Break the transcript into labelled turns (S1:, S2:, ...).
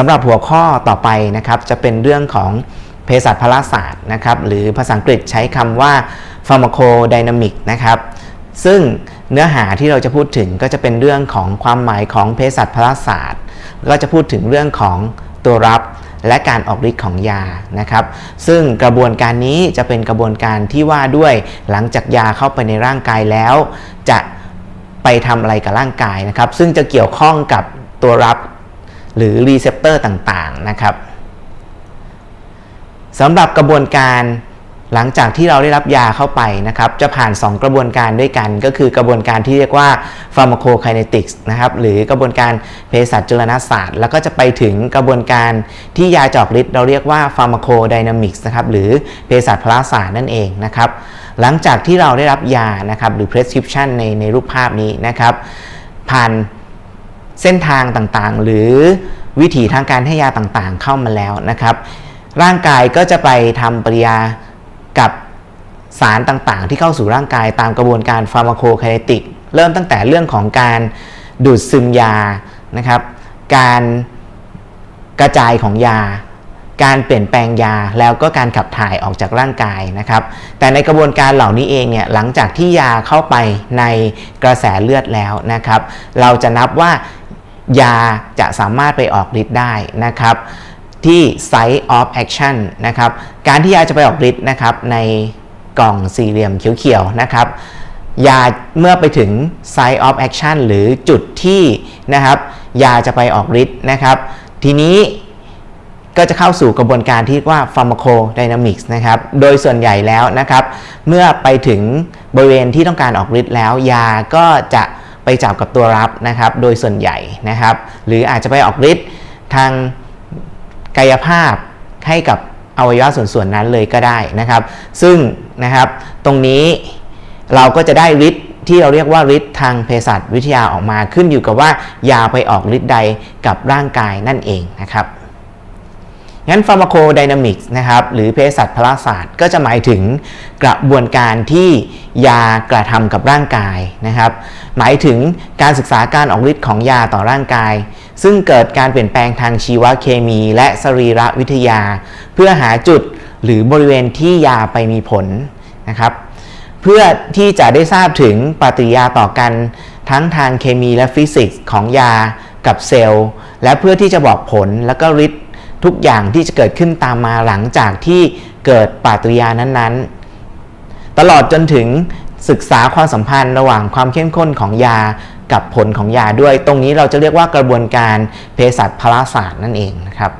S1: สำหรับหัวข้อต่อไปนะครับจะเป็นเรื่องของเภสัชพลศาสตร์นะครับหรือภาษาอังกฤษใช้คำว่า pharmacodynamic นะครับซึ่งเนื้อหาที่เราจะพูดถึงก็จะเป็นเรื่องของความหมายของเภสัชพลศาสตร์ ก็จะพูดถึงเรื่องของตัวรับและการออกฤทธิ์ของยานะครับ ซึ่งกระบวนการนี้จะเป็นกระบวนการที่ว่าด้วยหลังจากยาเข้าไปในร่างกายแล้ว จะไปทำอะไรกับร่างกายนะครับ ซึ่งจะเกี่ยวข้องกับตัวรับ หรือรีเซพเตอร์ต่างๆนะครับสำหรับกระบวนการหลังจากที่เราได้รับยาเข้าไปนะครับจะผ่าน 2 กระบวนการด้วยกัน ก็คือกระบวนการที่เรียกว่า pharmacokinetics นะครับหรือกระบวนการเภสัชจุลนศาสตร์ แล้วก็จะไปถึงกระบวนการที่ยาจอกฤทธิ์เราเรียกว่า pharmacodynamics นะครับหรือเภสัชพลศาสตร์นั่นเองนะครับหลังจากที่เราได้รับยานะครับหรือ prescription ในในรูปภาพนี้นะครับผ่าน เส้นทางต่างๆ หรือวิถีทางการให้ยาต่างๆ เข้ามาแล้วนะครับ ร่างกายก็จะไปทำปฏิกิริยากับสารต่างๆ ที่เข้าสู่ร่างกายตามกระบวนการฟาร์มาโคไคเนติก เริ่มตั้งแต่เรื่องของการดูดซึมยานะครับ การกระจายของยา การเปลี่ยนแปลงยาแล้วก็การขับถ่ายออกจากร่างกายนะครับ แต่ในกระบวนการเหล่านี้เองเนี่ยหลังจากที่ยาเข้าไปในกระแสเลือดแล้วนะครับ เราจะนับว่า ยาจะสามารถไปออกฤทธิ์ได้นะครับ ที่ site of action นะครับ การที่ยาจะไปออกฤทธิ์นะครับในกล่องสี่เหลี่ยมเขียวๆนะครับยาเมื่อไปถึง site of action หรือจุดที่นะครับยาจะไปออกฤทธิ์นะครับ ทีนี้ก็จะเข้าสู่กระบวนการที่ว่า pharmacodynamics นะครับ โดยส่วนใหญ่แล้วนะครับ เมื่อไปถึงบริเวณที่ต้องการออกฤทธิ์แล้ว ยาก็จะ ไปจับกับตัวรับนะครับ โดยส่วนใหญ่นะครับ หรืออาจจะไปออกฤทธิ์ทางกายภาพให้กับอวัยวะส่วนส่วนๆนั้นเลยก็ได้นะครับ ซึ่งนะครับตรงนี้เราก็จะได้ฤทธิ์ที่เราเรียกว่าฤทธิ์ทางเภสัชวิทยาออกมาขึ้นอยู่กับว่ายาไปออกฤทธิ์ใดกับร่างกายนั่นเองนะครับ งั้น pharmacodynamics นะครับหรือเภสัชพลศาสตร์ก็จะหมายถึงกระบวนการที่ยากระทำกับร่างกายนะครับ หมายถึงการศึกษาการออกฤทธิ์ของยาต่อร่างกาย ซึ่งเกิดการเปลี่ยนแปลงทางชีวเคมี และสรีรวิทยา เพื่อหาจุดหรือบริเวณที่ยาไปมีผลนะครับ เพื่อที่จะได้ทราบถึงปฏิกิริยาต่อกันทั้งทางเคมีและฟิสิกส์ของยากับเซลล์ และเพื่อที่จะบอกผลแล้วก็ฤทธิ์ ทุกอย่างที่จะเกิดขึ้นตามมาหลังจากที่เกิดปฏิกิริยานั้นๆ ตลอดจนถึงศึกษาความสัมพันธ์ระหว่างความเข้มข้นของยากับผลของยาด้วย ตรงนี้เราจะเรียกว่ากระบวนการเภสัชพลาศาสตร์นั่นเองนะครับ